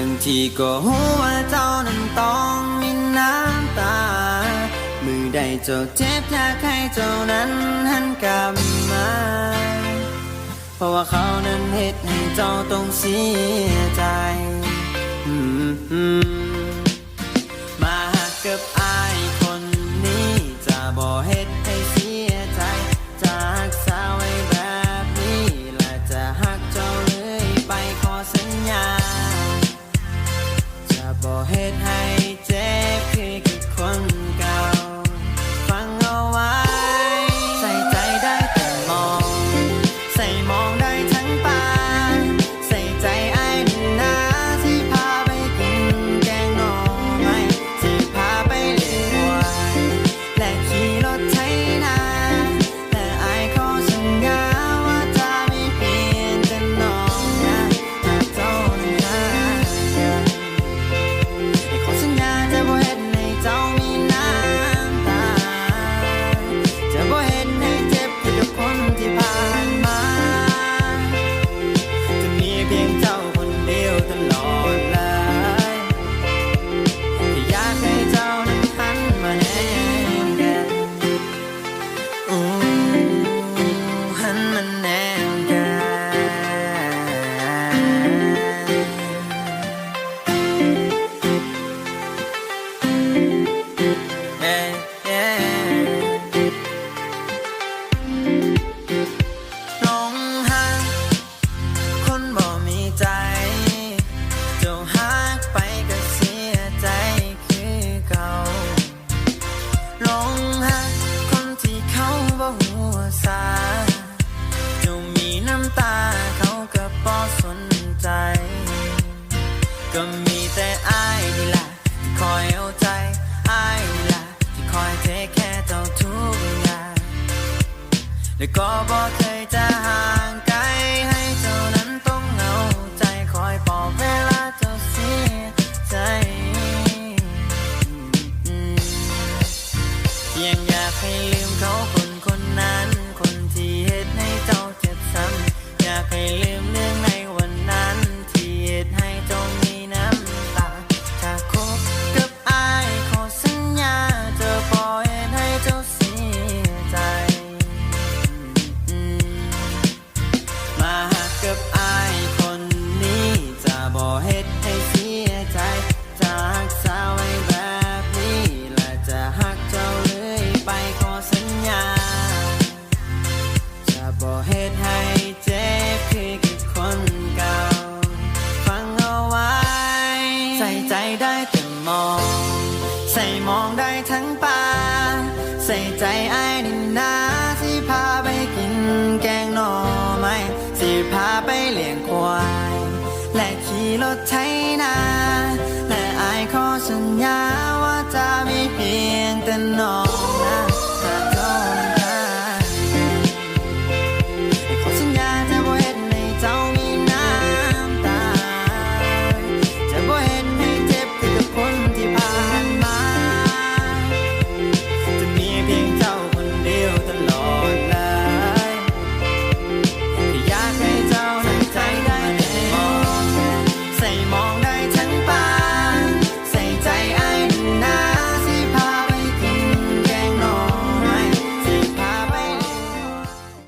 รื่งที่ก็หัวเจ้านั้นต้องมีน้ำตา มือใดเจ้าเจ็บอยาใครเจ้านั้นหันกลับมา เพราะว่าเขานั้นเหตุให้เจ้าต้องเสียใจ อืม เหตุให้ อยเทคแค่ต้อทุกอย่างและก็บอกเคยจะห่างไกลให้เจ้านั้นต้องเหงาใจคอยบอกเวลาเจ้าเสียใจยังอยากให้ลืมเขาคนคนนั้น บ่เฮ็ดให้เสียใจจากสาวไว้แบบนี้และจะหักเจ้าเลยไปขอสัญญา จะบอกเฮ็ดให้เจ็บคือกับคนเก่า ฟังเอาไว้ ใส่ใจได้แต่มอง ใส่มองได้ทั้งป่า ใส่ใจไอ้นี่ I